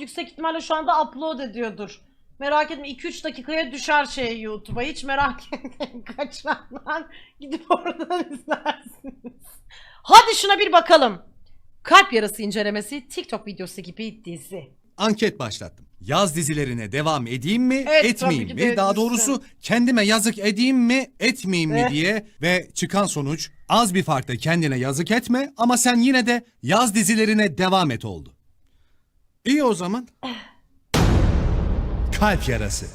yüksek ihtimalle şu anda upload ediyordur. Merak etme 2-3 dakikaya düşer şey YouTube'a. Hiç merak etmeyin. Kaçanlar gidip oradan izlersiniz. Hadi şuna bir bakalım. Kalp yarası incelemesi TikTok videosu gibi dizi. anket başlattım. Yaz dizilerine devam edeyim mi, Evet, etmeyeyim tabii ki mi? de Daha doğrusu kendime yazık edeyim mi, etmeyeyim mi Eh. diye ve çıkan sonuç az bir farkla kendine yazık etme ama sen yine de yaz dizilerine devam et oldu. İyi o zaman. Kalp yarası.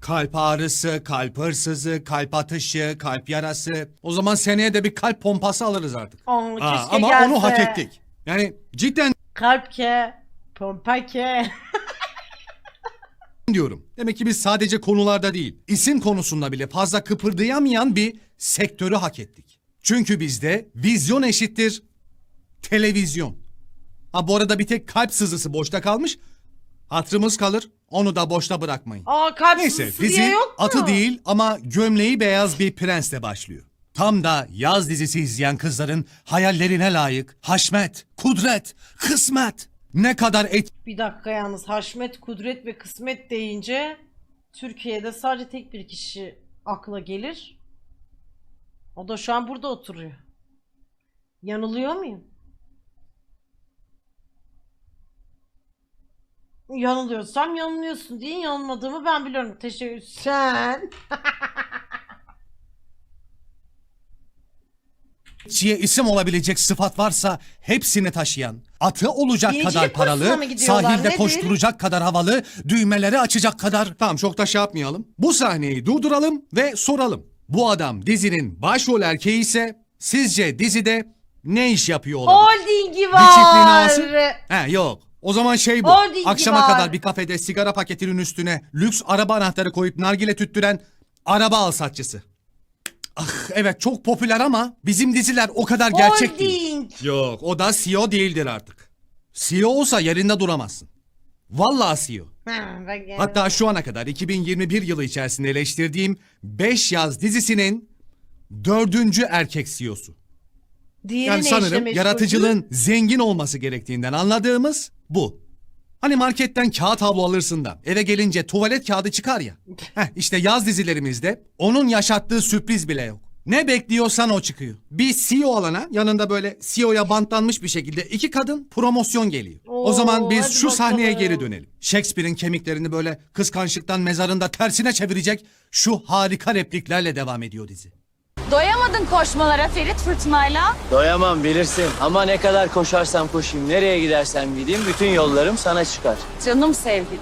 Kalp ağrısı, kalp hırsızı, kalp atışı, kalp yarası. O zaman seneye de bir kalp pompası alırız artık. Aa, Aa, ama gelse. onu hak ettik. Yani cidden Kalp ke, pompa ke. diyorum. Demek ki biz sadece konularda değil, isim konusunda bile fazla kıpırdayamayan bir sektörü hak ettik. Çünkü bizde vizyon eşittir televizyon. Ha bu arada bir tek kalp sızısı boşta kalmış. Hatırımız kalır. Onu da boşta bırakmayın. Aa kalp Neyse sızısı diye dizi yok mu? atı değil ama gömleği beyaz bir prensle başlıyor. Tam da yaz dizisi izleyen kızların hayallerine layık haşmet, kudret, kısmet ne kadar et Bir dakika yalnız Haşmet, Kudret ve Kısmet deyince Türkiye'de sadece tek bir kişi akla gelir. O da şu an burada oturuyor. Yanılıyor muyum? Yanılıyorsam yanılıyorsun diye yanılmadığımı ben biliyorum. Teşekkür sen. Çiğe isim olabilecek sıfat varsa hepsini taşıyan, atı olacak Binicilik kadar kursuna paralı, gidiyorlar, sahilde nedir? koşturacak kadar havalı, düğmeleri açacak kadar... Tamam çok da şey yapmayalım. Bu sahneyi durduralım ve soralım. Bu adam dizinin başrol erkeği ise sizce dizide ne iş yapıyor olabilir? Holdingi çiftliğin var. ağası? He yok. O zaman şey bu. Holdingi Akşama var. kadar bir kafede sigara paketinin üstüne lüks araba anahtarı koyup nargile tüttüren araba alsatçısı. Ah evet çok popüler ama bizim diziler o kadar gerçek değil. Holding. Yok o da CEO değildir artık. CEO olsa yerinde duramazsın. Vallahi CEO. Ha, bak yani. Hatta şu ana kadar 2021 yılı içerisinde eleştirdiğim 5 yaz dizisinin dördüncü erkek CEO'su. Diğeri Yani ne sanırım işle meşgul? yaratıcılığın zengin olması gerektiğinden anladığımız bu. Hani marketten kağıt havlu alırsın da eve gelince tuvalet kağıdı çıkar ya. Heh, işte yaz dizilerimizde onun yaşattığı sürpriz bile yok. Ne bekliyorsan o çıkıyor. Bir CEO alana yanında böyle CEO'ya bantlanmış bir şekilde iki kadın promosyon geliyor. o Oo, zaman biz şu sahneye bakalım. geri dönelim. Shakespeare'in kemiklerini böyle kıskançlıktan mezarında tersine çevirecek şu harika repliklerle devam ediyor dizi. Doyamadın koşmalara Ferit Fırtınayla. Doyamam bilirsin ama ne kadar koşarsam koşayım, nereye gidersem gideyim bütün yollarım sana çıkar. Canım sevgilim.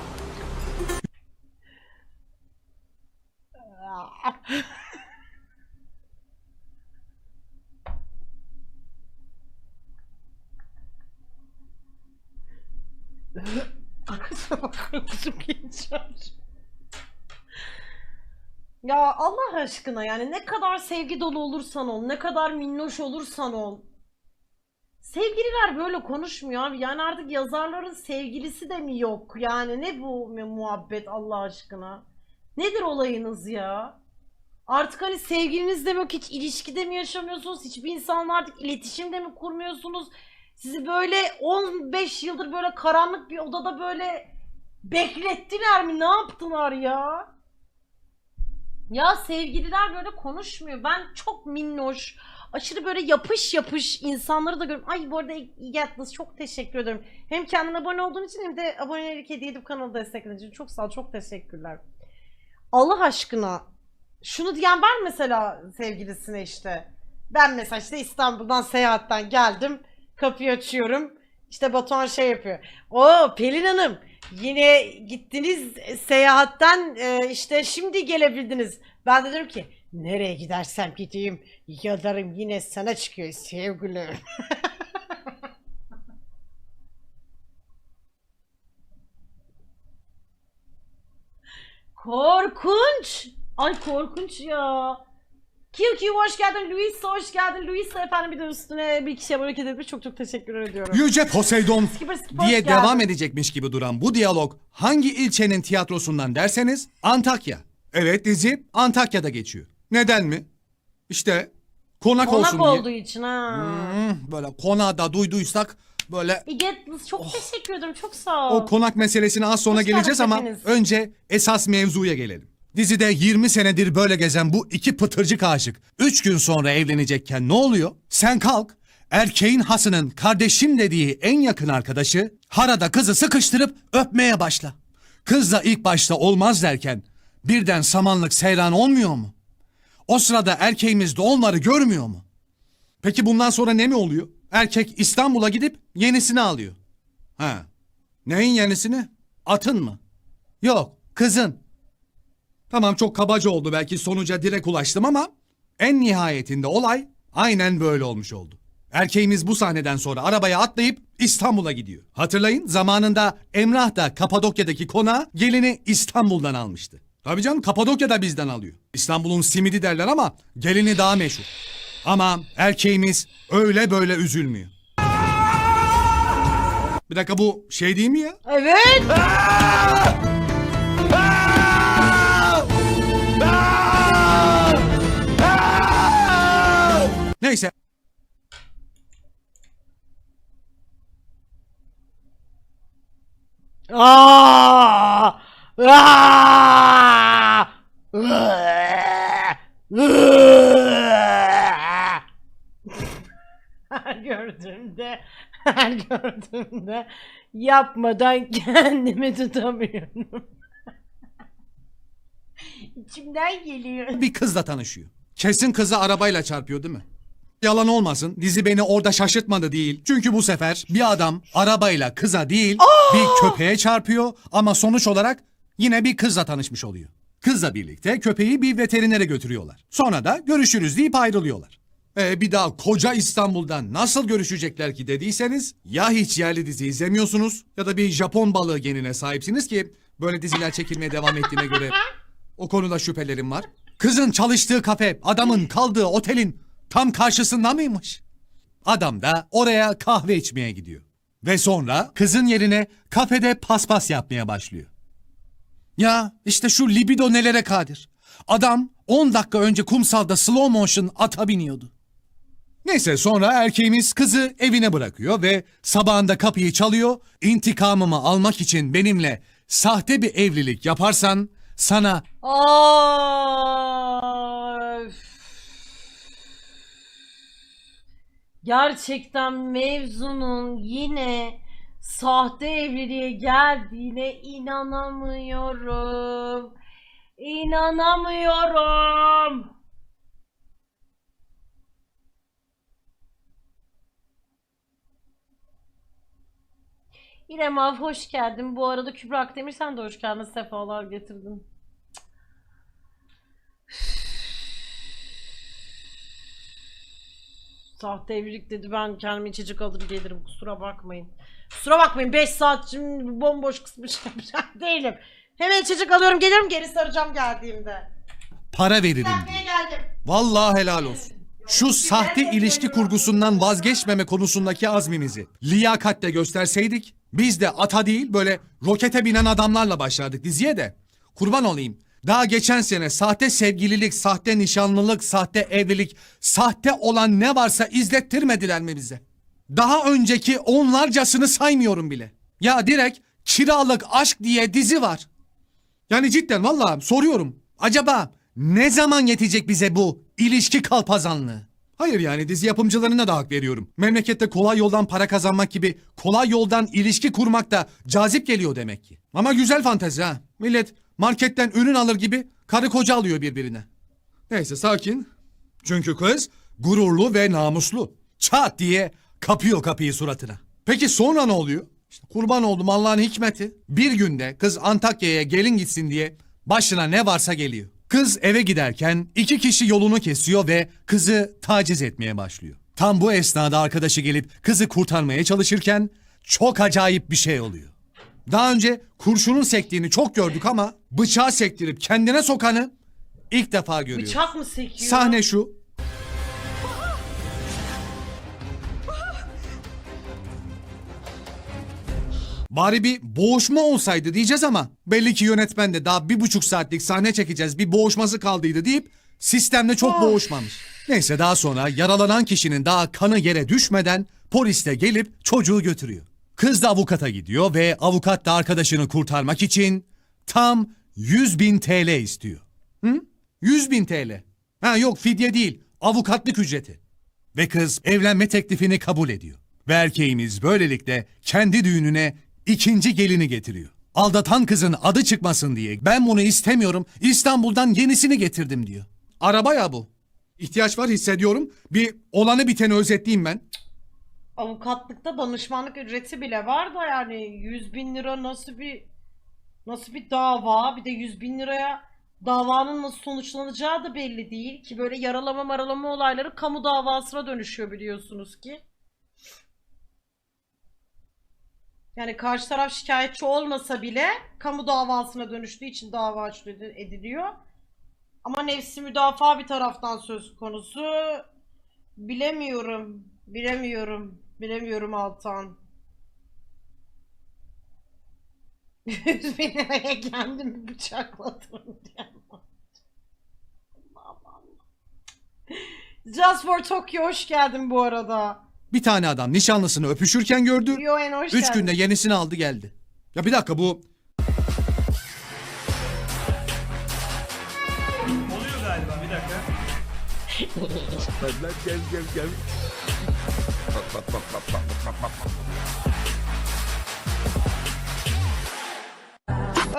Çok geçer. Ya Allah aşkına yani ne kadar sevgi dolu olursan ol, ne kadar minnoş olursan ol. Sevgililer böyle konuşmuyor abi. Yani artık yazarların sevgilisi de mi yok? Yani ne bu muhabbet Allah aşkına? Nedir olayınız ya? Artık hani sevgiliniz de mi yok, hiç ilişkide mi yaşamıyorsunuz? Hiçbir insanla artık iletişim de mi kurmuyorsunuz? Sizi böyle 15 yıldır böyle karanlık bir odada böyle beklettiler mi? Ne yaptılar ya? Ya sevgililer böyle konuşmuyor. Ben çok minnoş, aşırı böyle yapış yapış insanları da görüyorum. Ay bu arada Yatlas çok teşekkür ederim. Hem kendine abone olduğun için hem de abonelik hediye edip kanalı desteklediğin için çok sağ ol, çok teşekkürler. Allah aşkına şunu diyen ben mesela sevgilisine işte. Ben mesela işte İstanbul'dan seyahatten geldim. Kapıyı açıyorum. İşte Batuhan şey yapıyor. O Pelin Hanım yine gittiniz seyahatten e, işte şimdi gelebildiniz. Ben de diyorum ki nereye gidersem gideyim yadarım yine sana çıkıyor sevgilim. Korkunç. Ay korkunç ya. QQ hoş geldin. Luisa hoş geldin. Luisa efendim bir de üstüne bir kişiye hareket etmiş. Çok çok teşekkür ediyorum. Yüce Poseidon Skipper, skipper, diye geldin. devam edecekmiş gibi duran bu diyalog hangi ilçenin tiyatrosundan derseniz Antakya. Evet dizi Antakya'da geçiyor. Neden mi? İşte konak, Konak olsun diye. olduğu için ha. Hmm, böyle konağı da duyduysak böyle İgetlis çok teşekkür ederim. Çok sağ ol. o konak meselesine az sonra Hoş geleceğiz geldiniz ama hepiniz. önce esas mevzuya gelelim. Dizide 20 senedir böyle gezen bu iki pıtırcık aşık 3 gün sonra evlenecekken ne oluyor? Sen kalk erkeğin hasının kardeşim dediği en yakın arkadaşı harada kızı sıkıştırıp öpmeye başla. Kız da ilk başta olmaz derken birden samanlık seyran olmuyor mu? O sırada erkeğimiz de onları görmüyor mu? Peki bundan sonra ne mi oluyor? Erkek İstanbul'a gidip yenisini alıyor. Ha. Neyin yenisini? Atın mı? Yok, kızın. Tamam çok kabaca oldu belki sonuca direkt ulaştım ama en nihayetinde olay aynen böyle olmuş oldu. Erkeğimiz bu sahneden sonra arabaya atlayıp İstanbul'a gidiyor. Hatırlayın zamanında Emrah da Kapadokya'daki konağı gelini İstanbul'dan almıştı. Tabii canım Kapadokya da bizden alıyor. İstanbul'un simidi derler ama gelini daha meşhur. Ama erkeğimiz öyle böyle üzülmüyor. Bir dakika bu şey değil mi ya? Evet. Neyse. Aa! Aa! Her gördüğümde, her gördüğümde yapmadan kendimi tutamıyorum. İçimden geliyor. bir kızla tanışıyor. Kesin kızı arabayla çarpıyor değil mi? Yalan olmasın dizi beni orada şaşırtmadı değil. Çünkü bu sefer bir adam arabayla kıza değil bir köpeğe çarpıyor ama sonuç olarak yine bir kızla tanışmış oluyor. Kızla birlikte köpeği bir veterinere götürüyorlar. Sonra da görüşürüz deyip ayrılıyorlar. E bir daha koca İstanbul'dan nasıl görüşecekler ki dediyseniz ya hiç yerli dizi izlemiyorsunuz ya da bir Japon balığı genine sahipsiniz ki böyle diziler çekilmeye devam ettiğine göre o konuda şüphelerim var. Kızın çalıştığı kafe adamın kaldığı otelin tam karşısında mıymış? Adam da oraya kahve içmeye gidiyor. Ve sonra kızın yerine kafede paspas yapmaya başlıyor. Ya işte şu libido nelere kadir. Adam 10 dakika önce kumsalda slow motion ata biniyordu. Neyse sonra erkeğimiz kızı evine bırakıyor ve sabahında kapıyı çalıyor. İntikamımı almak için benimle sahte bir evlilik yaparsan sana Ay. Gerçekten mevzunun yine sahte evliliğe geldiğine inanamıyorum. İnanamıyorum. İrem abi hoş geldin. Bu arada Kübra Akdemir sen de hoş geldin. Sefalar getirdin. Sahte evlilik dedi ben kendime içecek alır gelirim kusura bakmayın. Kusura bakmayın 5 saat şimdi bomboş kısmış yapacağım değilim. Hemen içecek alıyorum gelirim geri saracağım geldiğimde. para veririm. Nereye geldim? Vallahi helal olsun. Şu sahte ilişki kurgusundan vazgeçmeme konusundaki azmimizi liyakatle gösterseydik biz de ata değil böyle rokete binen adamlarla başlardık diziye de. Kurban olayım. Daha geçen sene sahte sevgililik, sahte nişanlılık, sahte evlilik, sahte olan ne varsa izlettirmediler mi bize? Daha önceki onlarcasını saymıyorum bile. Ya direkt kiralık aşk diye dizi var. Yani cidden vallahi soruyorum. Acaba ne zaman yetecek bize bu ilişki kalpazanlığı? Hayır yani dizi yapımcılarına da hak veriyorum. Memlekette kolay yoldan para kazanmak gibi kolay yoldan ilişki kurmak da cazip geliyor demek ki. Ama güzel fantezi ha. Millet marketten ürün alır gibi karı koca alıyor birbirine. Neyse sakin. Çünkü kız gururlu ve namuslu. Çat diye kapıyor kapıyı suratına. Peki sonra ne oluyor? İşte kurban oldum Allah'ın hikmeti. Bir günde kız Antakya'ya gelin gitsin diye başına ne varsa geliyor. Kız eve giderken iki kişi yolunu kesiyor ve kızı taciz etmeye başlıyor. Tam bu esnada arkadaşı gelip kızı kurtarmaya çalışırken çok acayip bir şey oluyor. Daha önce kurşunun sektiğini çok gördük ama bıçağı sektirip kendine sokanı ilk defa görüyoruz. Bıçak mı sekiyor? Sahne şu. Bari bir boğuşma olsaydı diyeceğiz ama belli ki yönetmen de daha bir buçuk saatlik sahne çekeceğiz bir boğuşması kaldıydı deyip sistemde çok boğuşmamış. Neyse daha sonra yaralanan kişinin daha kanı yere düşmeden polis de gelip çocuğu götürüyor. Kız da avukata gidiyor ve avukat da arkadaşını kurtarmak için tam 100 bin TL istiyor. Hı? 100 bin TL. Ha yok fidye değil avukatlık ücreti. Ve kız evlenme teklifini kabul ediyor. Ve erkeğimiz böylelikle kendi düğününe ikinci gelini getiriyor. Aldatan kızın adı çıkmasın diye ben bunu istemiyorum İstanbul'dan yenisini getirdim diyor. Araba ya bu. İhtiyaç var hissediyorum. Bir olanı biteni özetleyeyim ben. Avukatlıkta danışmanlık ücreti bile var da yani 100 bin lira nasıl bir nasıl bir dava bir de 100 bin liraya davanın nasıl sonuçlanacağı da belli değil ki böyle yaralama maralama olayları kamu davasına dönüşüyor biliyorsunuz ki. Yani karşı taraf şikayetçi olmasa bile kamu davasına dönüştüğü için dava açılıyor ediliyor. Ama nefsi müdafaa bir taraftan söz konusu. Bilemiyorum. Bilemiyorum. Bilemiyorum Altan. 100 bin liraya kendimi bıçakladım diye. Allah Allah. Just for Tokyo hoş geldin bu arada. Bir tane adam nişanlısını öpüşürken gördü. Yoen hoş Üç geldin. günde yenisini aldı geldi. Ya bir dakika bu Oluyor galiba bir dakika.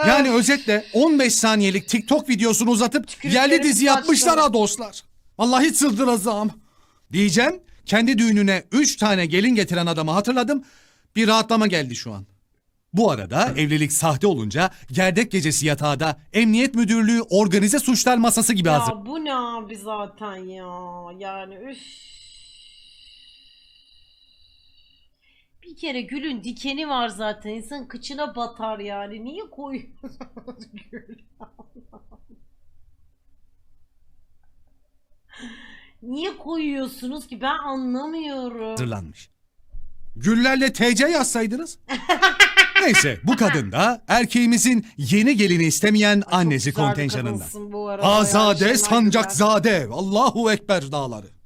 Yani özetle 15 saniyelik TikTok videosunu uzatıp yerli dizi yapmışlar ha dostlar. Vallahi çıldıracağım. Diyeceğim kendi düğününe 3 tane gelin getiren adamı hatırladım. Bir rahatlama geldi şu an. Bu arada evlilik sahte olunca gerdek gecesi yatağda emniyet müdürlüğü organize suçlar masası gibi hazır. Ya bu ne abi zaten ya. Yani üf. Bir kere gülün dikeni var zaten. İnsan kıçına batar yani. Niye koyuyorsunuz gül? Niye koyuyorsunuz ki? Ben anlamıyorum. hazırlanmış. Güllerle TC yazsaydınız. Neyse bu kadın da erkeğimizin yeni gelini istemeyen annesi güzel bir kontenjanından. kadınsın bu arada Azade Şenay Sancakzade. Allahu Ekber dağları.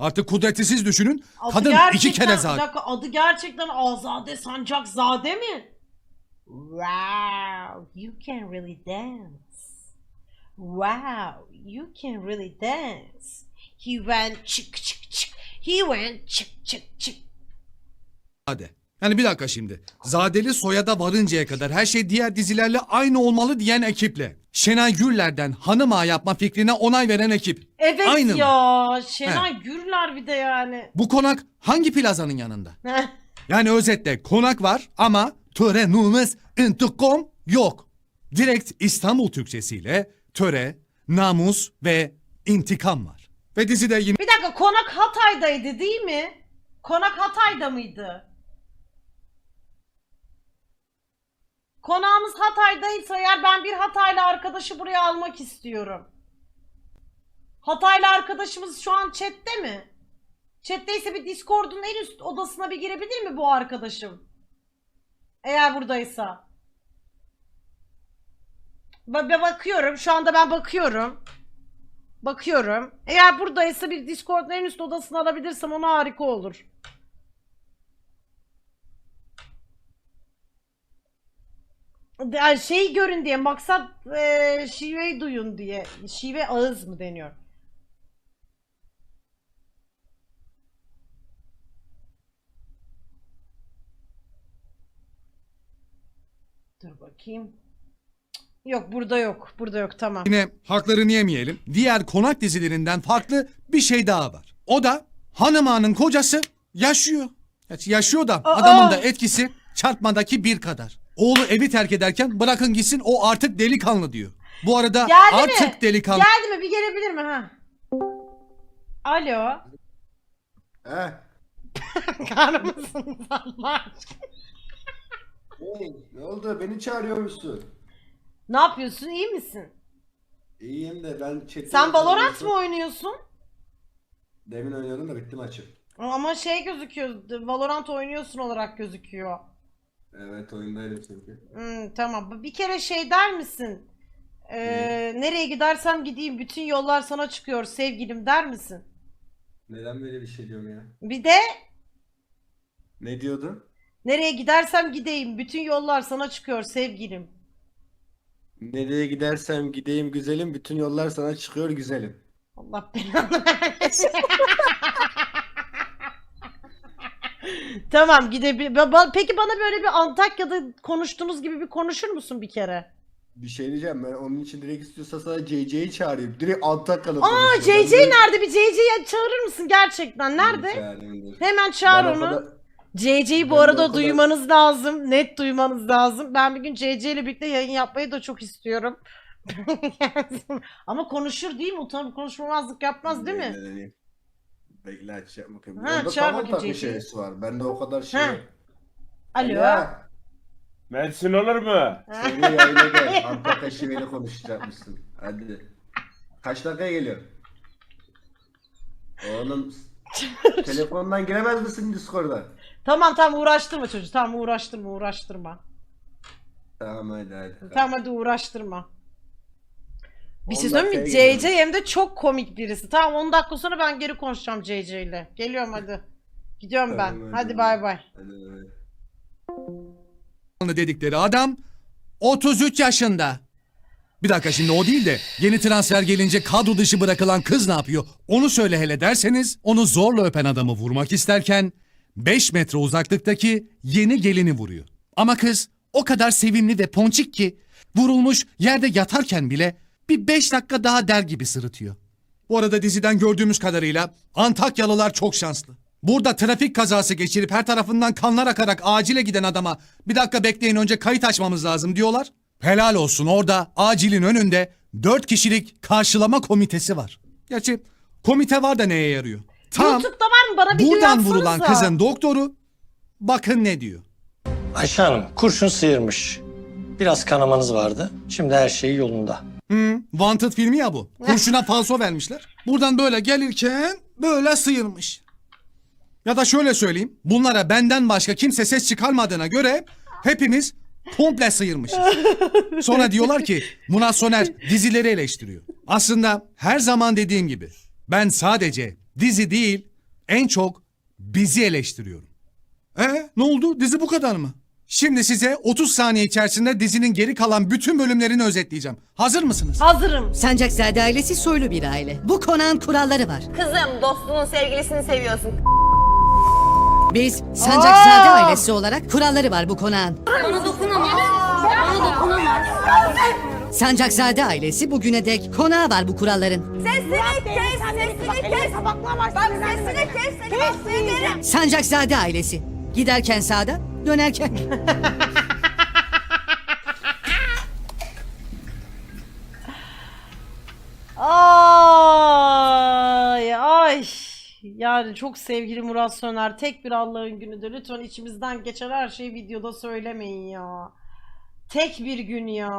Artık kudretsiz düşünün. Adı Kadın gerçekten- iki kere bir zade. dakika, adı gerçekten Azade Sancakzade mi? Wow, you can really dance. Wow, you can really dance. He went çık çık çık. He went çık çık çık. Yani bir dakika şimdi. Zadeli soyada varıncaya kadar her şey diğer dizilerle aynı olmalı diyen ekiple. Şenay Gürler'den hanım ağa yapma fikrine onay veren ekip. Evet Aynı ya. Şenay Gürler bir de yani. Bu konak hangi plazanın yanında? Yani özetle konak var ama törenimiz intikam yok. Direkt İstanbul Türkçesiyle töre, namus ve intikam var. Ve dizide yine bir dakika konak Hatay'daydı değil mi? Konak Hatay'da mıydı? Konağımız Hatay'daysa eğer ben bir Hataylı arkadaşı buraya almak istiyorum. Hataylı arkadaşımız şu an chatte mi? Chat'teyse bir Discord'un en üst odasına bir girebilir mi bu arkadaşım? Eğer buradaysa. Ba- bakıyorum. Şu anda ben bakıyorum. Bakıyorum. Eğer buradaysa bir Discord'un en üst odasını alabilirsem ona harika olur. Yani şey görün diye maksat eee şiveyi duyun diye. Şive ağız mı deniyor? Dur bakayım. Yok burada yok. Burada yok tamam. Yine haklarını yemeyelim. Diğer konak dizilerinden farklı bir şey daha var. O da hanım ağanın kocası yaşıyor. Gerçi Yaşıyor da adamın da etkisi çarpmadaki bir kadar. Oğlu evi terk ederken bırakın gitsin o artık delikanlı diyor. Bu arada Geldi artık mi? delikanlı. Geldi mi? Bir gelebilir mi? Ha. Alo. He. Kar mısınız Allah aşkına? Hey, ne oldu? Beni çağırıyormuşsun. Ne yapıyorsun? İyi misin? İyiyim de ben chat'te... Sen Valorant mı oynuyorsun? Demin oynuyordum da bitti maçım. Ama şey gözüküyor. Valorant oynuyorsun olarak gözüküyor. Evet oyundaydım çünkü. Hmm, tamam. Bir kere şey der misin? Ee, nereye gidersem gideyim bütün yollar sana çıkıyor sevgilim der misin? Neden böyle bir şey diyorum ya? Bir de Ne diyordun? nereye gidersem gideyim. Bütün yollar sana çıkıyor sevgilim. Nereye gidersem gideyim güzelim, bütün yollar sana çıkıyor güzelim. Allah belanı vermesin. Tamam gidebilir. Peki bana böyle bir Antakya'da konuştuğunuz gibi bir konuşur musun bir kere? Bir şey diyeceğim ben onun için direkt istiyorsa sana CC'yi çağırayım. Direkt Antakya'da Aa konuşuyor. CC Ben nerede? Bir CC'yi çağırır mısın gerçekten? Nerede? Hemen çağır Ben o onu. kadar- CC'yi bu Ben de arada o kadar- duymanız lazım. Net duymanız lazım. Ben bir gün CC ile birlikte yayın yapmayı da çok istiyorum. Ama konuşur değil mi? Utanıp konuşmamazlık yapmaz değil mi? Deneyeyim. Bekle açacağım bakayım. Ha, Onda çağır tamam bakayım takma CC'yi. şeysi var. Bende o kadar şey Ha. yok. Alo. Mersin olur mu? Seni yayına gel. Antakya şiveli konuşacakmışsın. Hadi. Kaç dakikaya geliyor? Oğlum telefondan giremez misin Discord'a? Tamam tamam uğraştırma çocuğu. Tamam uğraştırma uğraştırma. Tamam hadi hadi. Tamam hadi uğraştırma. Bir şey 10 söyleyeyim mi? CC hem de çok komik birisi. Tamam 10 dakika sonra ben geri konuşacağım CC ile. Geliyorum hadi. Gidiyorum ben. Tamam, hadi. Hadi bay bay. Hadi. dedikleri adam 33 yaşında. Bir dakika şimdi o değil de yeni transfer gelince kadro dışı bırakılan kız ne yapıyor? Onu söyle hele derseniz onu zorla öpen adamı vurmak isterken 5 metre uzaklıktaki yeni gelini vuruyor. Ama kız o kadar sevimli ve ponçik ki vurulmuş yerde yatarken bile bir 5 dakika daha der gibi sırıtıyor. Bu arada diziden gördüğümüz kadarıyla Antakyalılar çok şanslı. Burada trafik kazası geçirip her tarafından kanlar akarak acile giden adama bir dakika bekleyin önce kayıt açmamız lazım diyorlar. Helal olsun orada acilin önünde dört kişilik karşılama komitesi var. Gerçi komite var da neye yarıyor? Tam YouTube'da var mı? Bana bir buradan vurulan kızın doktoru bakın ne diyor. Ayşe Hanım kurşun sıyırmış. Biraz kanamanız vardı. Şimdi her şey yolunda. Hı, Wanted filmi ya bu. Kurşuna falso vermişler. Buradan böyle gelirken böyle sıyırmış. Ya da şöyle söyleyeyim. Bunlara benden başka kimse ses çıkarmadığına göre hepimiz komple sıyırmışız. Sonra diyorlar ki Murat Soner dizileri eleştiriyor. Aslında her zaman dediğim gibi ben sadece dizi değil en çok bizi eleştiriyorum. E ne oldu? Dizi bu kadar mı? Şimdi size 30 saniye içerisinde dizinin geri kalan bütün bölümlerini özetleyeceğim. Hazır mısınız? Hazırım. Sancakzade ailesi soylu bir aile. Bu konağın kuralları var. Kızım dostunun sevgilisini seviyorsun. Biz Sancakzade Aa! ailesi olarak kuralları var bu konağın. Bana dokunamaz. Bana dokunamaz. Sancakzade ailesi bugüne dek konağı var bu kuralların. Sesini kes, sesini kes. Bak sesini kes, seni derim. Sancakzade ailesi. Giderken sağda, dönerken. Ay ay. Yani çok sevgili Murat Söner tek bir Allah'ın günüdür. Lütfen içimizden geçen her şeyi videoda söylemeyin ya. Tek bir gün ya.